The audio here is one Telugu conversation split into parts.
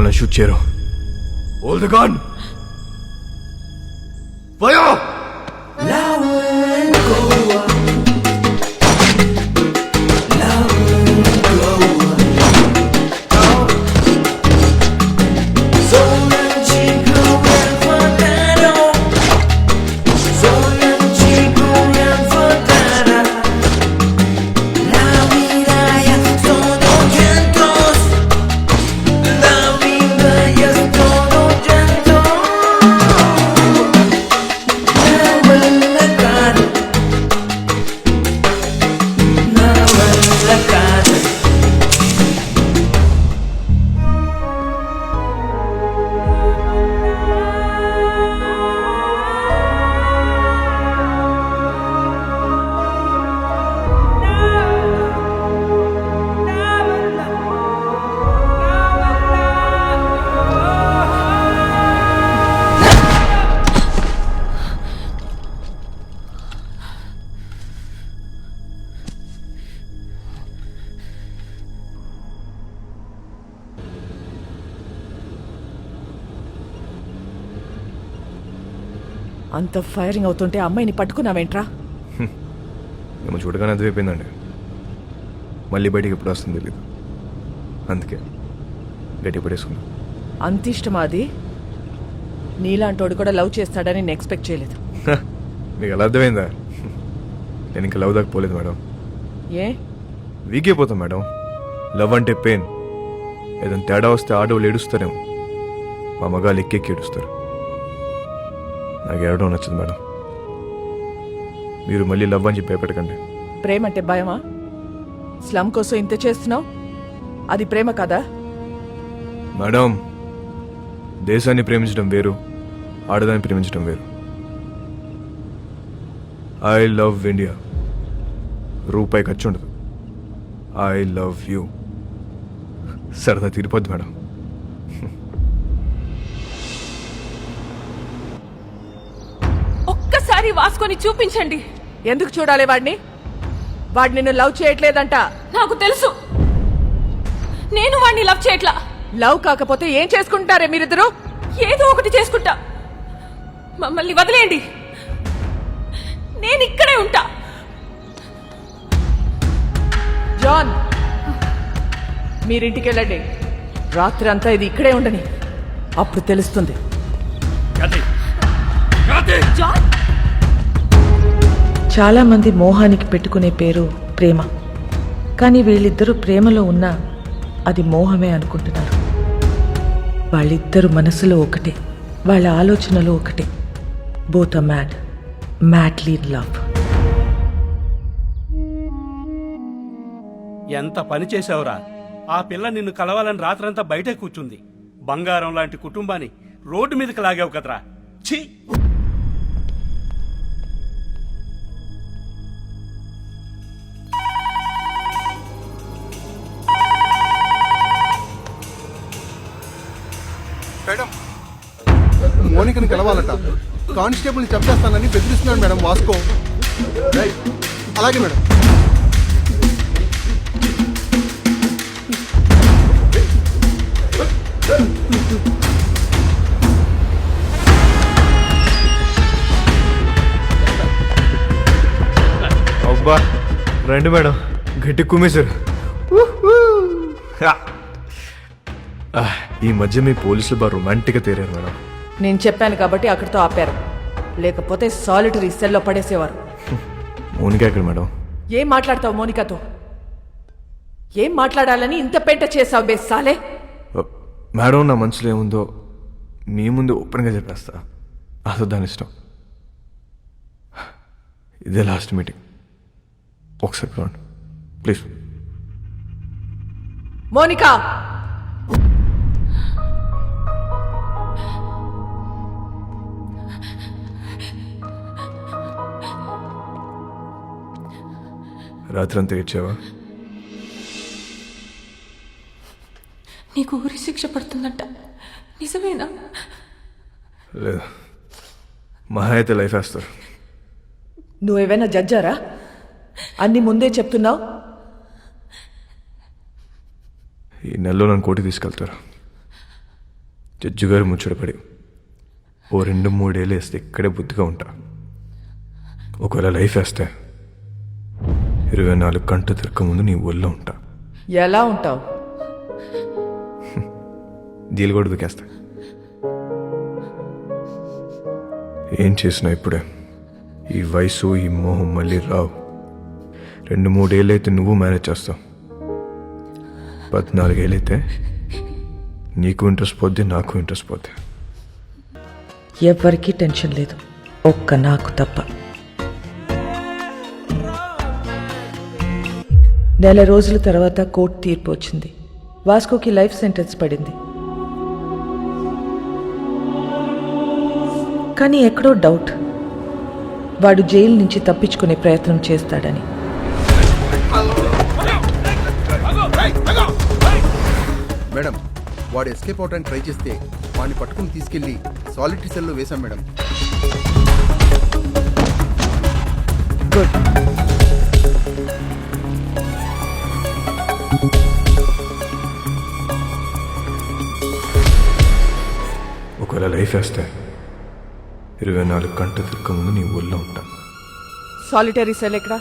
వాళ్ళని షూట్ చేయరు. ఓల్ ద గాన్ ఫైర్ అంత ఫైరింగ్ అవుతుంటే అమ్మాయిని పట్టుకున్నావేంట్రా? మేము చూడగానే అర్థమైపోయిందండి. మళ్ళీ బయటికి ఎప్పుడు వస్తుంది తెలియదు అందుకే గట్టి పడేసుకున్నాం అంత ఇష్టమా అది? నీలాంటోడు కూడా లవ్ చేస్తాడని నేను ఎక్స్పెక్ట్ చేయలేదు. మీకు ఎలా అర్థమైందా? నేను ఇంకా లవ్ దాకా పోలేదు మేడం. ఏ? వీక్ అయిపోతాం మేడం. లవ్ అంటే పెయిన్. ఏదైనా తేడా వస్తే ఆడవాళ్ళు ఏడుస్తారేమో. మా మగాళ్ళు ఎక్కెక్కి ఏడుస్తారు. నాకు ఏడవడం నచ్చదు మేడం. మీరు మళ్ళీ లవ్ అని చెప్పి భయపెట్టకండి. ప్రేమ అంటే భయమా? స్లమ్ కోసం ఇంత చేస్తున్నావు? అది ప్రేమ కదా? మేడం దేశాన్ని ప్రేమించడం వేరు ఆడదాన్ని ప్రేమించడం వేరు. ఐ లవ్ ఇండియా రూపాయి ఖర్చు ఉండదు. ఐ లవ్ యూ సరదా తీరిపోద్ది మేడం. వాసుకొని చూపించండి. ఎందుకు చూడాలి వాడిని? వాడు నిన్ను లవ్ చేయట్లేదంట. నాకు తెలుసు. నేను వాడిని లవ్ చేయట్లా. లవ్ కాకపోతే ఏం చేసుకుంటారే మీరిద్దరు? ఏదో ఒకటి చేసుకుంటా. మమ్మల్ని వదిలేయండి. నేను ఇక్కడే ఉంటా. జాన్ మీరింటికి వెళ్ళండి. రాత్రి అంతా ఇది ఇక్కడే ఉండని. అప్పుడు తెలుస్తుంది. జాన్! చాలామంది మోహానికి పెట్టుకునే పేరు ప్రేమ. కానీ వీళ్ళిద్దరూ ప్రేమలో ఉన్నా అది మోహమే అనుకుంటున్నారు. వాళ్ళిద్దరు మనసులో ఒకటే వాళ్ళ ఆలోచనలో ఒకటే. Both a mad madly love ఎంత పని చేసావురా ఆ పిల్ల నిన్ను కలవాలని రాత్రంతా బయటే కూర్చుంది. బంగారం లాంటి కుటుంబాన్ని రోడ్డు మీదకి లాగావు కదరా. ఛీ! కలవాలట కానిస్టేబుల్ని చంపేస్తానని బెదిరిస్తున్నాడు మేడం వాస్కో. అలాగే మేడం. అబ్బా రండి మేడం. గట్టి కుమ్మేశారు. ఈ మధ్య మీ పోలీసులు బాగా రొమాంటిక్గా తేరారు మేడం. నేను చెప్పాను కాబట్టి అక్కడితో ఆపారు. లేకపోతే సాలిటరీ సెల్లో పడేసేవారు. మౌనిక ఎక్కడ మేడం. ఏం మాట్లాడతావు మోనికాతో? ఏం మాట్లాడాలని ఇంత పెంట చేసావు బే సాలే మేడం నా మనసులో ఏముందో మీ ముందు ఓపెన్గా చెప్పేస్తా. అసలు దాని ఇష్టం. ఇదే లాస్ట్ మీటింగ్ ఒకసారి ప్లీజ్ మోనికా! రాత్రి అంతా ఏడ్చావా? నీకు ఊరి శిక్ష పడుతుందంట. నిజమేనా? లేదు. మహా అయితే లైఫ్ వేస్తారు. నువ్వేమైనా జడ్జారా? అన్ని ముందే చెప్తున్నావు? ఈ నెలలో నన్ను కోటి తీసుకెళ్తారు. జడ్జి గారు ముచ్చటపడి ఓ రెండు మూడేళ్ళు వేస్తే ఇక్కడే బుద్ధిగా ఉంటా. ఒకవేళ లైఫ్ వేస్తే ఇరవై నాలుగు గంటలు తిరగక ముందు నీ ఒళ్ళో ఉంటా. ఎలా ఉంటావు? దీలు కూడా దుకేస్తా ఏం చేసినా ఇప్పుడే? ఈ వయసు ఈ మోహం మళ్ళీ రావు. రెండు మూడేళ్ళైతే నువ్వు మేనేజ్ చేస్తావు. పద్నాలుగేళ్ళైతే నీకు ఇంట్రెస్ట్ పోద్ది నాకు ఇంట్రెస్ట్ పోద్ది ఎవ్వరికీ టెన్షన్ లేదు. ఒక్క నాకు తప్ప. నెల రోజుల తర్వాత కోర్టు తీర్పు వచ్చింది. వాస్కోకి లైఫ్ సెంటెన్స్ పడింది. కానీ ఎక్కడో డౌట్. వాడు జైలు నుంచి తప్పించుకునే ప్రయత్నం చేస్తాడని. మేడం వాడు ఎస్కేప్ అవడానికి ట్రై చేస్తే వాడిని పట్టుకుని తీసుకెళ్ళి సాలిటరీ సెల్లో వేశాం మేడం. గుడ్. ఒకవేళ లైఫ్ వేస్తే ఇరవై నాలుగు గంటలు తిరగక ముందు నీ ఒళ్ళో ఉంటా. సాలిటరీ సెల్ ఎక్కడ?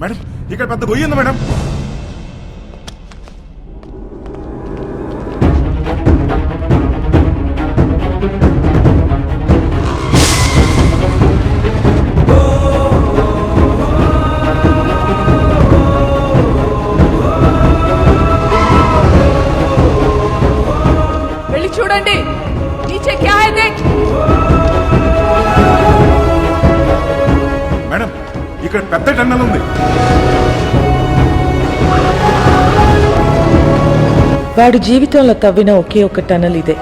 మేడం ఇక్కడ పెద్ద గొయ్యి ఉంది మేడం. చూడండి. నీచే క్యా హై దేఖ్? మేడం ఇక్కడ పెద్ద టన్నల్ ఉంది. వాడు జీవితంలో తవ్విన ఒకే ఒక టనల్ ఇదే.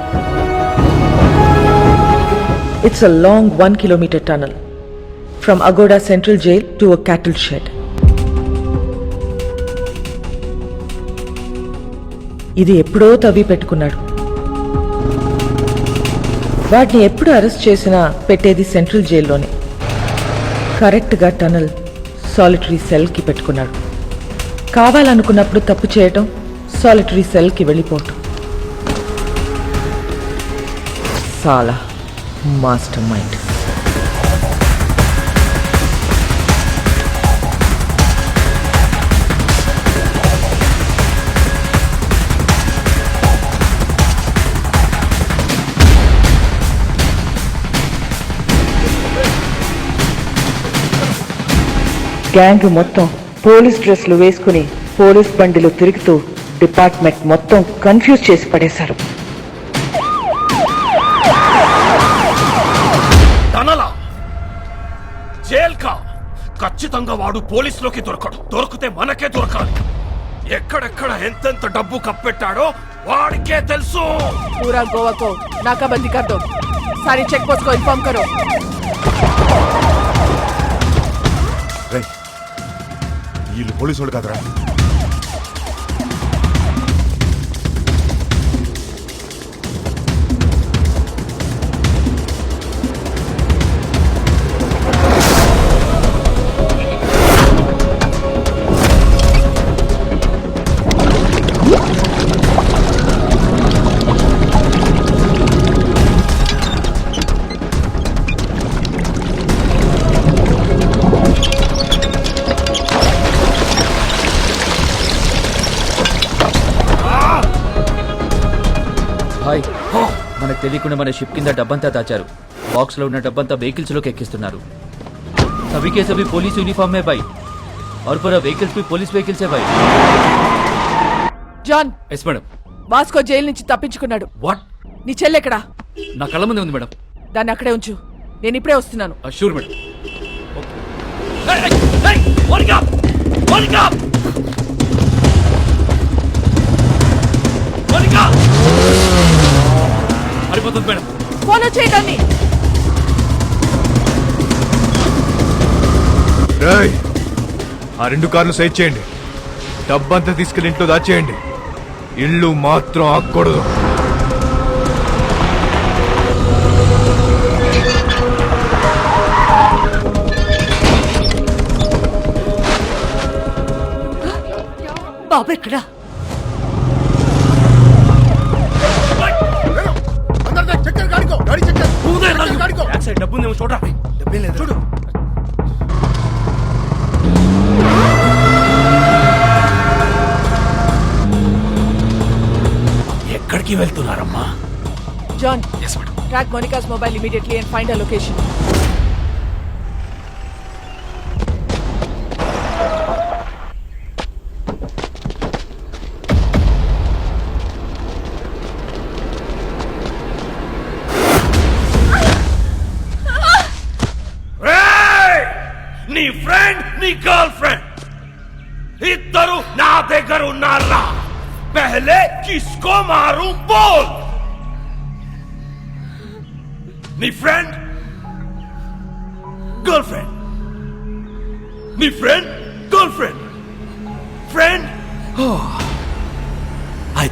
It's a long one kilometre tunnel from Aguada central jail to a cattle shed ఇది ఎప్పుడో తవ్వి పెట్టుకున్నాడు. వాటిని ఎప్పుడు అరెస్ట్ చేసినా పెట్టేది సెంట్రల్ జైల్లోనే కరెక్ట్గా టనల్ సాలిటరీ సెల్కి పెట్టుకున్నాడు. కావాలనుకున్నప్పుడు తప్పు చేయటం సాలిటరీ సెల్కి వెళ్ళిపోవటం. సాలా. మాస్టర్ మైండ్ గ్యాంగ్ మొత్తం పోలీస్ డ్రెస్లు వేసుకుని పోలీస్ బండిలో తిరుగుతూ డిపార్ట్మెంట్ మొత్తం కన్ఫ్యూజ్ చేసి పడేశారు. ఖచ్చితంగా వాడు పోలీసులోకి దొరకడు దొరికితే మనకే దొరకాలి ఎక్కడెక్కడ ఎంతెంత డబ్బు కప్పెట్టాడో వాడికే తెలుసు पूरा गोवा को नाकाबंदी कर दो सारी चेक पोस्ट को इन्फॉर्म करो రేయ్, వీళ్ళు పోలీసు వాళ్ళు కాదురా తెలియకుండా మన షిప్ కింద డబ్బంతా దాచారు బాక్స్ లో ఉన్న డబ్బంతా వెహికల్స్ లోకి ఎక్కిస్తున్నారు सभी के सभी पुलिस यूनिफॉर्म में भाई और पूरा व्हीकल्स भी पुलिस व्हीकल्स है भाई John yes madam Vasco jail నుంచి తప్పించుకున్నాడు వాట్ నీ చెల్లెక్కడా నా కళ్ళ ముందే ఉంది మేడం దాన్ని అక్కడే ఉంచు నేను ఇప్పుడే వస్తున్నాను షూర్ మేడం అయిపోతుంది మేడం. ఫోన్ వచ్చేయడాన్ని రేయ్ ఆ రెండు కార్లు సైజ్ చేయండి. డబ్బంతా తీసుకెళ్ళి ఇంట్లో దాచేయండి. ఇల్లు మాత్రం ఆకూడదు బాబు ఎక్కడా? సైడ్ డబ్బు ఉందేమో చూడరా. డబ్బేం లేదు చూడు. ఎక్కడికి వెళ్తున్నారమ్మా? John track Monica's mobile immediately and find a location. పహలే కిస్కో మారు బోల్ నీ ఫ్రెండ్ గర్ల్ ఫ్రెండ్ నీ friend girl friend friend I